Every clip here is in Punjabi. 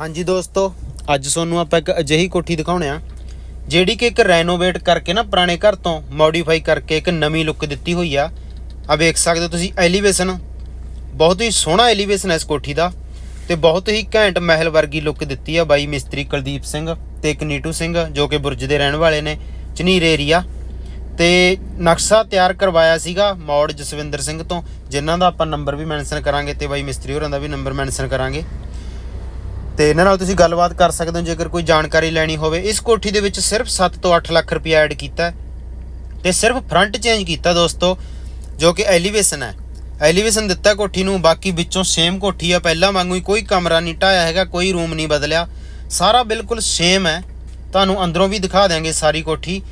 ਹਾਂਜੀ ਦੋਸਤੋ, ਅੱਜ ਤੁਹਾਨੂੰ ਆਪਾਂ ਇੱਕ ਅਜਿਹੀ ਕੋਠੀ ਦਿਖਾਉਣੇ ਆ, ਜਿਹੜੀ ਕਿ ਇੱਕ ਰੈਨੋਵੇਟ ਕਰਕੇ ਨਾ ਪੁਰਾਣੇ ਘਰ ਤੋਂ ਮੋਡੀਫਾਈ ਕਰਕੇ ਇੱਕ ਨਵੀਂ ਲੁੱਕ ਦਿੱਤੀ ਹੋਈ ਆ। ਆ ਵੇਖ ਸਕਦੇ ਹੋ ਤੁਸੀਂ ਐਲੀਵੇਸ਼ਨ ਬਹੁਤ ਹੀ ਸੋਹਣਾ ਐਲੀਵੇਸ਼ਨ ਹੈ ਇਸ ਕੋਠੀ ਦਾ ਤੇ ਬਹੁਤ ਹੀ ਘੈਂਟ ਮਹਿਲ ਵਰਗੀ ਲੁੱਕ ਦਿੱਤੀ ਆ ਬਾਈ ਮਿਸਤਰੀ ਕੁਲਦੀਪ ਸਿੰਘ ਤੇ ਇੱਕ ਨੀਟੂ ਸਿੰਘ, ਜੋ ਕਿ ਬੁਰਜ ਦੇ ਰਹਿਣ ਵਾਲੇ ਨੇ, ਝਨੀਰ ਏਰੀਆ ਤੇ ਨਕਸ਼ਾ ਤਿਆਰ ਕਰਵਾਇਆ ਸੀਗਾ ਮੌੜ ਜਸਵਿੰਦਰ ਸਿੰਘ ਤੋਂ, ਜਿਨ੍ਹਾਂ ਦਾ ਆਪਾਂ ਨੰਬਰ ਵੀ ਮੈਂਸ਼ਨ ਕਰਾਂਗੇ ਤੇ ਬਾਈ ਮਿਸਤਰੀ ਹੋਰਾਂ ਦਾ ਵੀ ਨੰਬਰ ਮੈਂਸ਼ਨ ਕਰਾਂਗੇ। ਤੇ ਇਹਨਾਂ ਨਾਲ ਤੁਸੀਂ ਗੱਲਬਾਤ ਕਰ ਸਕਦੇ ਹੋ, ਜੇਕਰ ਕੋਈ ਜਾਣਕਾਰੀ ਲੈਣੀ ਹੋਵੇ। ਇਸ ਕੋਠੀ ਦੇ ਵਿੱਚ ਸਿਰਫ 7 ਤੋਂ 8 ਲੱਖ ਰੁਪਏ ਐਡ ਕੀਤਾ ਹੈ ਤੇ ਸਿਰਫ ਫਰੰਟ ਚੇਂਜ ਕੀਤਾ ਦੋਸਤੋ, ਜੋ ਕਿ ਐਲੀਵੇਸ਼ਨ ਹੈ। ਐਲੀਵੇਸ਼ਨ ਦਿੱਤਾ ਕੋਠੀ ਨੂੰ, ਬਾਕੀ ਵਿੱਚੋਂ ਸੇਮ ਕੋਠੀ ਆ, ਪਹਿਲਾਂ ਵਾਂਗੂ ਹੀ ਕੋਈ ਕਮਰਾ ਨਹੀਂ ਢਾਇਆ ਹੈਗਾ, ਕੋਈ ਰੂਮ ਨਹੀਂ ਬਦਲਿਆ। ਸਾਰਾ ਬਿਲਕੁਲ ਸੇਮ ਹੈ। ਤੁਹਾਨੂੰ ਅੰਦਰੋਂ ਵੀ ਦਿਖਾ ਦਿਆਂਗੇ ਸਾਰੀ ਕੋਠੀ।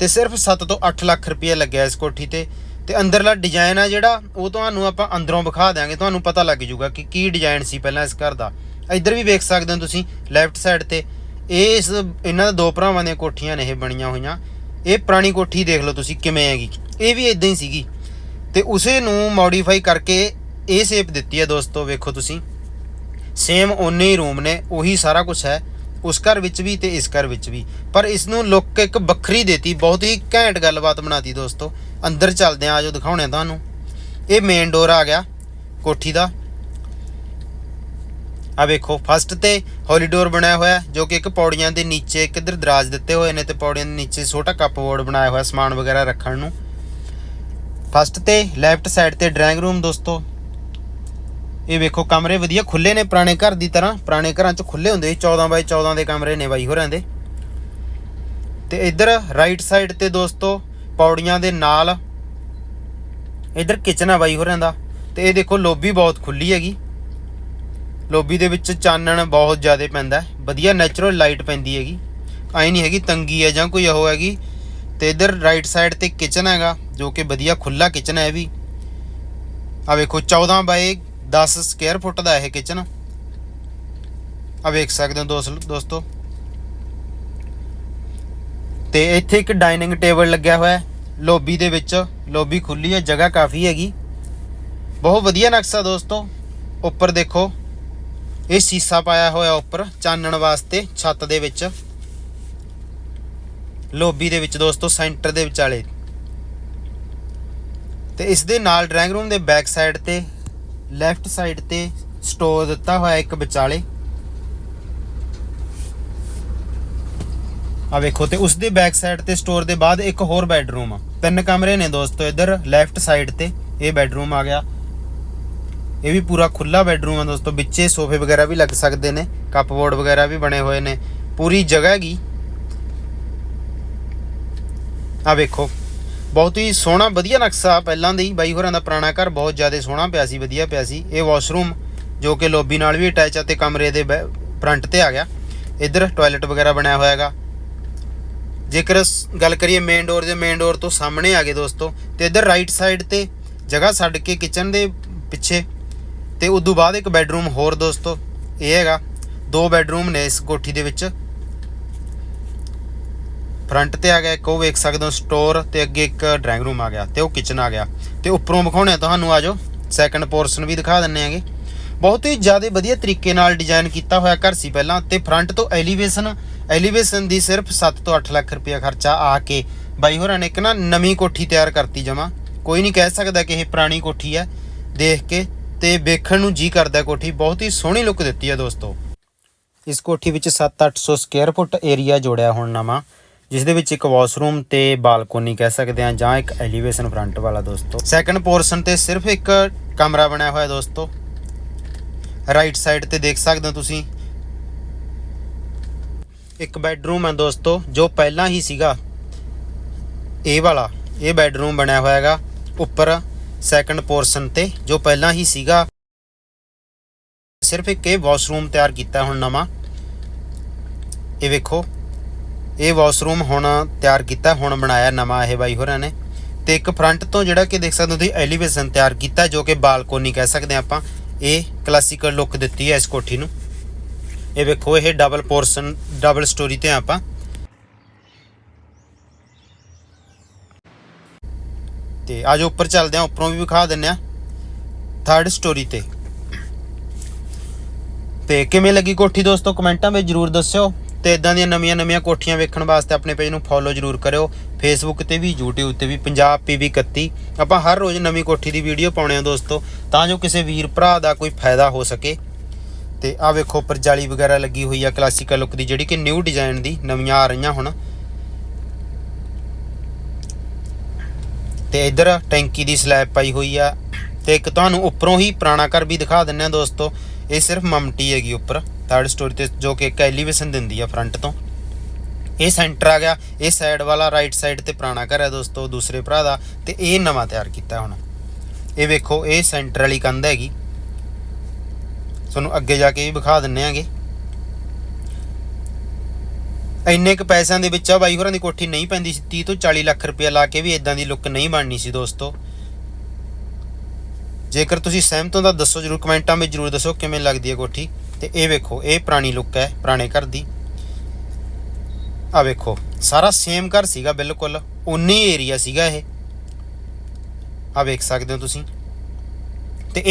ਤੇ ਸਿਰਫ 7 ਤੋਂ 8 ਲੱਖ ਰੁਪਏ ਲੱਗਿਆ ਇਸ ਕੋਠੀ ਤੇ। ਤੇ ਅੰਦਰਲਾ ਡਿਜ਼ਾਈਨ ਆ ਜਿਹੜਾ, ਉਹ ਤੁਹਾਨੂੰ ਆਪਾਂ ਅੰਦਰੋਂ ਵਿਖਾ ਦਿਆਂਗੇ। ਤੁਹਾਨੂੰ ਪਤਾ ਲੱਗ ਜਾਊਗਾ ਕਿ ਕੀ ਡਿਜ਼ਾਈਨ ਸੀ ਪਹਿਲਾਂ ਇਸ ਘਰ ਦਾ। ਇੱਧਰ ਵੀ ਵੇਖ ਸਕਦੇ ਹੋ ਤੁਸੀਂ ਲੈਫਟ ਸਾਈਡ ਤੇ। ਇਹ ਇਸ, ਇਹਨਾਂ ਦੇ ਦੋ ਭਰਾਵਾਂ ਦੀਆਂ ਕੋਠੀਆਂ ਨੇ ਇਹ ਬਣੀਆਂ ਹੋਈਆਂ। ਇਹ ਪੁਰਾਣੀ ਕੋਠੀ ਦੇਖ ਲਓ ਤੁਸੀਂ ਕਿਵੇਂ ਹੈਗੀ। ਇਹ ਵੀ ਇਦਾਂ ਹੀ ਸੀਗੀ। ਤੇ ਉਸੇ ਨੂੰ ਮੋਡੀਫਾਈ ਕਰਕੇ ਇਹ ਸ਼ੇਪ ਦਿੱਤੀ ਹੈ ਦੋਸਤੋ, ਵੇਖੋ ਤੁਸੀਂ। ਸੇਮ ਓਨੇ ਹੀ ਰੂਮ ਨੇ, ਉਹੀ ਸਾਰਾ ਕੁਝ ਹੈ। ਉਸ ਘਰ ਵਿੱਚ ਵੀ ਤੇ ਇਸ ਘਰ ਵਿੱਚ ਵੀ। ਪਰ ਇਸ ਨੂੰ ਲੁੱਕ ਇੱਕ ਵੱਖਰੀ ਦੇਤੀ, ਬਹੁਤ ਹੀ ਘੈਂਟ ਗੱਲਬਾਤ ਬਣਾਤੀ ਦੋਸਤੋ। ਅੰਦਰ ਚੱਲਦੇ ਆ ਆਜੋ ਦਿਖਾਉਣੇ ਆ ਤੁਹਾਨੂੰ। ਇਹ ਮੇਨ ਡੋਰ ਆ ਗਿਆ ਕੋਠੀ ਦਾ। ਆ ਵੇਖੋ ਫਸਟ ਤੇ ਹੌਲੀਡੋਰ ਬਣਾਇਆ ਹੋਇਆ, ਜੋ ਕਿ ਇੱਕ ਪੌੜੀਆਂ ਦੇ ਨੀਚੇ, ਇੱਕ ਇਧਰ ਦਰਾਜ ਦਿੱਤੇ ਹੋਏ ਨੇ ਤੇ ਪੌੜੀਆਂ ਦੇ ਨੀਚੇ ਛੋਟਾ ਕੱਪਬੋਰਡ ਬਣਾਇਆ ਹੋਇਆ ਸਮਾਨ ਵਗੈਰਾ ਰੱਖਣ ਨੂੰ। ਫਸਟ ਤੇ ਲੈਫਟ ਸਾਈਡ ਤੇ ਡਰਾਇੰਗ ਰੂਮ ਦੋਸਤੋ। ਇਹ ਵੇਖੋ, ਕਮਰੇ ਵਧੀਆ ਖੁੱਲੇ ਨੇ, ਪੁਰਾਣੇ ਘਰ ਦੀ ਤਰ੍ਹਾਂ। ਪੁਰਾਣੇ ਘਰਾਂ 'ਚ ਖੁੱਲੇ ਹੁੰਦੇ ਸੀ 14 ਬਾਈ 14 ਦੇ ਕਮਰੇ ਨੇ ਬਾਈ ਹੋਰਾਂ ਦੇ। ਤੇ ਇੱਧਰ ਰਾਈਟ ਸਾਈਡ ਤੇ ਦੋਸਤੋ, ਪੌੜੀਆਂ ਦੇ ਨਾਲ, ਇੱਧਰ ਕਿਚਨ ਆ ਬਾਈ ਹੋਰਾਂ ਦਾ। ਤੇ ਇਹ ਦੇਖੋ, ਲੋਬੀ ਬਹੁਤ ਖੁੱਲੀ ਹੈਗੀ। ਲੋਬੀ ਦੇ ਵਿੱਚ ਚਾਨਣ ਬਹੁਤ ਜ਼ਿਆਦਾ ਪੈਂਦਾ ਵਧੀਆ ਨੈਚੁਰਲ ਲਾਈਟ ਪੈਂਦੀ ਹੈਗੀ। ਐ ਨਹੀਂ ਹੈਗੀ ਤੰਗੀ ਹੈ ਜਾਂ ਕੋਈ ਉਹ ਹੈਗੀ। ਤੇ ਇਧਰ ਰਾਈਟ ਸਾਈਡ ਤੇ ਕਿਚਨ ਹੈਗਾ, ਜੋ ਕਿ ਵਧੀਆ ਖੁੱਲਾ ਕਿਚਨ ਹੈ ਇਹ ਵੀ। ਆ ਵੇਖੋ 14 ਬਾਏ 10 ਸਕੁਅਰ ਫੁੱਟ ਦਾ ਇਹ ਕਿਚਨ ਆ ਵੇਖ ਸਕਦੇ ਹੋ ਦੋਸਤ ਦੋਸਤੋ। ਤੇ ਇੱਥੇ ਇੱਕ ਡਾਈਨਿੰਗ ਟੇਬਲ ਲੱਗਿਆ ਹੋਇਆ ਹੈ, ਲੋਬੀ ਦੇ ਵਿੱਚ। ਲੋਬੀ ਖੁੱਲੀ ਹੈ, ਜਗ੍ਹਾ ਕਾਫੀ ਹੈਗੀ। ਬਹੁਤ ਵਧੀਆ ਨਕਸ਼ਾ ਦੋਸਤੋ। ਉੱਪਰ ਦੇਖੋ ਇਹ ਸੀਸਾ ਪਾਇਆ ਹੋਇਆ ਉੱਪਰ, ਚਾਨਣ ਵਾਸਤੇ ਛੱਤ ਦੇ ਵਿੱਚ। ਲੋਬੀ ਦੇ ਵਿੱਚ ਦੋਸਤੋ, ਸੈਂਟਰ ਦੇ ਵਿਚਾਲੇ ਤੇ ਇਸ ਦੇ ਨਾਲ ਡਰਾਇੰਗ ਰੂਮ ਦੇ ਬੈਕ ਸਾਈਡ ਤੇ, ਲੈਫਟ ਸਾਈਡ ਤੇ ਸਟੋਰ ਦਿੱਤਾ ਹੋਇਆ ਇੱਕ ਵਿਚਾਲੇ। ਆ ਵੇਖੋ, ਤੇ ਉਸ ਦੇ ਬੈਕ ਸਾਈਡ ਤੇ ਸਟੋਰ ਦੇ ਬਾਅਦ ਇੱਕ ਹੋਰ ਬੈੱਡਰੂਮ ਆ। ਤਿੰਨ ਕਮਰੇ ਨੇ ਦੋਸਤੋ ਇੱਧਰ, ਲੈਫਟ ਸਾਈਡ ਤੇ ਇਹ ਬੈੱਡਰੂਮ ਆ ਗਿਆ। ਇਹ ਵੀ ਪੂਰਾ ਖੁੱਲਾ ਬੈਡਰੂਮ ਆ ਦੋਸਤੋ, ਵਿੱਚੇ ਸੋਫੇ ਵਗੈਰਾ ਵੀ ਲੱਗ ਸਕਦੇ ਨੇ ਕੱਪਬੋਰਡ ਵਗੈਰਾ ਵੀ ਬਣੇ ਹੋਏ ਨੇ, ਪੂਰੀ ਜਗ੍ਹਾ ਹੈਗੀ। ਆ ਵੇਖੋ, ਬਹੁਤ ਹੀ ਸੋਹਣਾ, ਵਧੀਆ ਨਕਸ਼ਾ ਪਹਿਲਾਂ ਦੇ ਹੀ ਬਾਈ ਹੋਰਾਂ ਦਾ ਪੁਰਾਣਾ ਘਰ ਬਹੁਤ ਜ਼ਿਆਦਾ ਸੋਹਣਾ ਪਿਆ ਸੀ, ਵਧੀਆ ਪਿਆ ਸੀ। ਇਹ ਵਾਸ਼ਰੂਮ ਜੋ ਕਿ ਲੋਬੀ ਨਾਲ ਵੀ ਅਟੈਚ ਆ ਤੇ ਕਮਰੇ ਦੇ ਫਰੰਟ ਤੇ ਆ ਗਿਆ। ਇੱਧਰ ਟਾਇਲਟ ਵਗੈਰਾ ਬਣਿਆ ਹੋਇਆ ਹੈਗਾ। ਜੇਕਰ ਸ- ਗੱਲ ਕਰੀਏ ਮੇਨ ਡੋਰ ਦੇ ਮੇਨ ਡੋਰ ਤੋਂ ਸਾਹਮਣੇ ਆ ਗਏ ਦੋਸਤੋ, ਤੇ ਇੱਧਰ ਰਾਈਟ ਸਾਈਡ ਤੇ ਜਗ੍ਹਾ ਛੱਡ ਕੇ ਕਿਚਨ ਦੇ ਪਿੱਛੇ ਤੇ ਤੋਂ ਬਾਅਦ ਇੱਕ ਬੈੱਡਰੂਮ ਹੋਰ ਦੋਸਤੋ, ਇਹ ਹੈਗਾ। ਦੋ ਬੈੱਡਰੂਮ ਨੇ ਇਸ ਕੋਠੀ ਦੇ ਵਿੱਚ। ਫਰੰਟ ਤੇ ਆ ਗਿਆ ਇੱਕ, ਉਹ ਵੇਖ ਸਕਦੇ ਹੋ ਸਟੋਰ ਤੇ ਅੱਗੇ ਇੱਕ ਡਰਾਇੰਗ ਰੂਮ ਆ ਗਿਆ ਤੇ ਉਹ ਕਿਚਨ ਆ ਗਿਆ। ਤੇ ਉੱਪਰੋਂ ਵਿਖਾਉਣੇ ਆ ਤੁਹਾਨੂੰ ਆਜੋ ਸੈਕੰਡ ਪੋਰਸ਼ਨ ਵੀ ਦਿਖਾ ਦਿੰਨੇ ਆਗੇ ਬਹੁਤ ਹੀ ਜ਼ਿਆਦਾ ਵਧੀਆ ਤਰੀਕੇ ਨਾਲ ਡਿਜ਼ਾਈਨ ਕੀਤਾ ਹੋਇਆ ਘਰ ਸੀ ਪਹਿਲਾਂ ਤੇ ਫਰੰਟ ਤੋਂ ਐਲੀਵੇਸ਼ਨ ਐਲੀਵੇਸ਼ਨ ਦੀ ਸਿਰਫ 7 ਤੋਂ 8 ਲੱਖ ਰੁਪਇਆ ਖਰਚਾ ਆ ਕੇ ਬਾਈ ਹੋਰਾਂ ਨੇ ਇੱਕ ਨਾ ਨਵੀਂ ਕੋਠੀ ਤਿਆਰ ਕਰਤੀ ਜਮਾ। ਕੋਈ ਨਹੀਂ ਕਹਿ ਸਕਦਾ ਕਿ ਇਹ ਪੁਰਾਣੀ ਕੋਠੀ ਹੈ। ਦੇਖ ਕੇ ਤੇ ਵੇਖਣ ਨੂੰ ਜੀ ਕਰਦਾ ਕੋਠੀ। ਬਹੁਤ ਹੀ ਸੋਹਣੀ ਲੁੱਕ ਦਿੱਤੀ ਹੈ ਦੋਸਤੋ। ਇਸ ਕੋਠੀ ਵਿੱਚ 7-800 ਸਕੁਅਰ ਫੁੱਟ ਏਰੀਆ ਜੋੜਿਆ ਹੁਣ ਨਵਾਂ, ਜਿਸ ਦੇ ਵਿੱਚ ਇੱਕ ਵਾਸ਼ਰੂਮ ਤੇ ਬਾਲਕੋਨੀ ਕਹਿ ਸਕਦੇ ਆ ਜਾਂ ਇੱਕ ਐਲੀਵੇਸ਼ਨ ਫਰੰਟ ਵਾਲਾ ਦੋਸਤੋ। ਸੈਕੰਡ ਪੋਰਸ਼ਨ ਤੇ ਸਿਰਫ ਇੱਕ ਕਮਰਾ ਬਣਿਆ ਹੋਇਆ ਦੋਸਤੋ। ਰਾਈਟ ਸਾਈਡ ਤੇ ਦੇਖ ਸਕਦੇ ਹੋ ਤੁਸੀਂ। ਇੱਕ ਬੈੱਡਰੂਮ ਹੈ ਦੋਸਤੋ, ਜੋ ਪਹਿਲਾਂ ਹੀ ਸੀਗਾ। ਇਹ ਵਾਲਾ, ਇਹ ਬੈੱਡਰੂਮ ਬਣਿਆ ਹੋਇਆ ਹੈਗਾ। ਉੱਪਰ ਸੈਕੰਡ ਪੋਰਸ਼ਨ ਤੇ, ਜੋ ਪਹਿਲਾਂ ਹੀ ਸੀਗਾ। ਸਿਰਫ ਇੱਕ ਇਹ ਵਾਸ਼ਰੂਮ ਤਿਆਰ ਕੀਤਾ ਹੁਣ ਨਵਾਂ। ਇਹ ਵੇਖੋ, ਇਹ ਵਾਸ਼ਰੂਮ ਹੁਣ ਤਿਆਰ ਕੀਤਾ, ਹੁਣ ਬਣਾਇਆ ਨਵਾਂ ਇਹ ਬਾਈ ਹੋਰਾਂ ਨੇ। ਤੇ ਇੱਕ ਫਰੰਟ ਤੋਂ ਜਿਹੜਾ ਕਿ ਦੇਖ ਸਕਦੇ ਹੋ ਤੁਸੀਂ ਐਲੀਵੇਸ਼ਨ ਤਿਆਰ ਕੀਤਾ, ਜੋ ਕਿ ਬਾਲਕੋਨੀ ਕਹਿ ਸਕਦੇ ਹਾਂ ਆਪਾਂ। ਇਹ ਕਲਾਸੀਕਲ ਲੁੱਕ ਦਿੱਤੀ ਹੈ ਇਸ ਕੋਠੀ ਨੂੰ। ਇਹ ਵੇਖੋ, ਇਹ ਡਬਲ ਪੋਰਸ਼ਨ ਡਬਲ ਸਟੋਰੀ ਤੇ ਆਪਾਂ। ਤੇ ਆਜੋ ਉੱਪਰ ਚੱਲਦੇ ਆ ਉੱਪਰੋਂ ਵੀ ਵਿਖਾ ਦਿੰਨੇ ਆ ਥਰਡ ਸਟੋਰੀ ਤੇ। ਤੇ ਕਿਵੇਂ ਲੱਗੀ ਕੋਠੀ ਦੋਸਤੋ? ਕਮੈਂਟਾਂ ਵਿੱਚ ਜਰੂਰ ਦੱਸਿਓ। ਤੇ ਇਦਾਂ ਦੀਆਂ ਨਵੀਆਂ ਨਵੀਆਂ ਕੋਠੀਆਂ ਵੇਖਣ ਵਾਸਤੇ ਆਪਣੇ ਪੇਜ ਨੂੰ ਫੋਲੋ ਜਰੂਰ ਕਰਿਓ। ਫੇਸਬੁੱਕ ਤੇ ਵੀ, YouTube ਤੇ ਵੀ, ਪੰਜਾਬ ਪੀਵੀ 31 ਆਪਾਂ ਹਰ ਰੋਜ਼ ਨਵੀਂ ਕੋਠੀ ਦੀ ਵੀਡੀਓ ਪਾਉਣੇ ਆ ਦੋਸਤੋ। ਤਾਂ ਜੋ ਕਿਸੇ ਵੀਰ ਭਰਾ ਦਾ ਕੋਈ ਫਾਇਦਾ ਹੋ ਸਕੇ। ਤੇ ਆ ਵੇਖੋ, ਉੱਪਰ ਜਾਲੀ ਵਗੈਰਾ ਲੱਗੀ ਹੋਈ ਆ ਕਲਾਸੀਕਲ ਲੁੱਕ ਦੀ, ਜਿਹੜੀ ਕਿ ਨਿਊ ਡਿਜ਼ਾਈਨ ਦੀ, ਨਵੀਆਂ ਆ ਰਹੀਆਂ ਹੁਣ। ਤੇ ਇੱਧਰ ਟੈਂਕੀ ਦੀ ਸਲੈਬ ਪਾਈ ਹੋਈ ਆ ਤੇ ਇੱਕ ਤੁਹਾਨੂੰ ਉੱਪਰੋਂ ਹੀ ਪੁਰਾਣਾ ਘਰ ਵੀ ਦਿਖਾ ਦਿੰਨੇ ਆ ਦੋਸਤੋ। ਇਹ ਸਿਰਫ ਮਮਟੀ ਹੈਗੀ ਉੱਪਰ ਥਰਡ ਸਟੋਰੀ ਤੇ ਜੋ ਕਿ ਇੱਕ ਐਲੀਵੇਸ਼ਨ ਦਿੰਦੀ ਆ ਫਰੰਟ ਤੋਂ। ਇਹ ਸੈਂਟਰ ਆ ਗਿਆ, ਇਹ ਸਾਈਡ ਵਾਲਾ ਰਾਈਟ ਸਾਈਡ ਤੇ ਪੁਰਾਣਾ ਘਰ ਹੈ ਦੋਸਤੋ, ਦੂਸਰੇ ਭਰਾ ਦਾ, ਤੇ ਇਹ ਨਵਾਂ ਤਿਆਰ ਕੀਤਾ ਹੁਣ। ਇਹ ਵੇਖੋ, ਇਹ ਸੈਂਟਰ ਵਾਲੀ ਕੰਧ ਹੈਗੀ। ਤੁਹਾਨੂੰ ਅੱਗੇ ਜਾ ਕੇ ਵੀ ਵਿਖਾ ਦਿੰਨੇ ਆਂਗੇ ਇੰਨੇ ਕ ਪੈਸਿਆਂ ਦੇ ਵਿੱਚ ਆ, ਬਾਈ ਹੋਰਾਂ ਦੀ ਕੋਠੀ ਨਹੀਂ ਪੈਂਦੀ ਸੀ 30 ਤੋਂ 40 ਲੱਖ ਰੁਪਏ ਲਾ ਕੇ ਵੀ ਇਦਾਂ ਦੀ ਲੁੱਕ ਨਹੀਂ ਬਣਨੀ ਸੀ ਦੋਸਤੋ। ਜੇਕਰ ਤੁਸੀਂ ਸਹਿਮਤ ਹੋ ਤਾਂ ਦੱਸੋ ਜਰੂਰ, ਕਮੈਂਟਾਂ ਵਿੱਚ ਜਰੂਰ ਦੱਸੋ ਕਿਵੇਂ ਲੱਗਦੀ ਹੈ ਕੋਠੀ। ਤੇ ਇਹ ਵੇਖੋ, ਇਹ ਪੁਰਾਣੀ ਲੁੱਕ ਹੈ, ਪੁਰਾਣੇ ਘਰ ਦੀ। ਆ ਵੇਖੋ, ਸਾਰਾ ਸੇਮ ਘਰ ਸੀਗਾ ਬਿਲਕੁਲ ਉਨੀ ਏਰੀਆ ਸੀਗਾ ਇਹ। ਆ ਵੇਖ ਸਕਦੇ ਹੋ ਤੁਸੀਂ।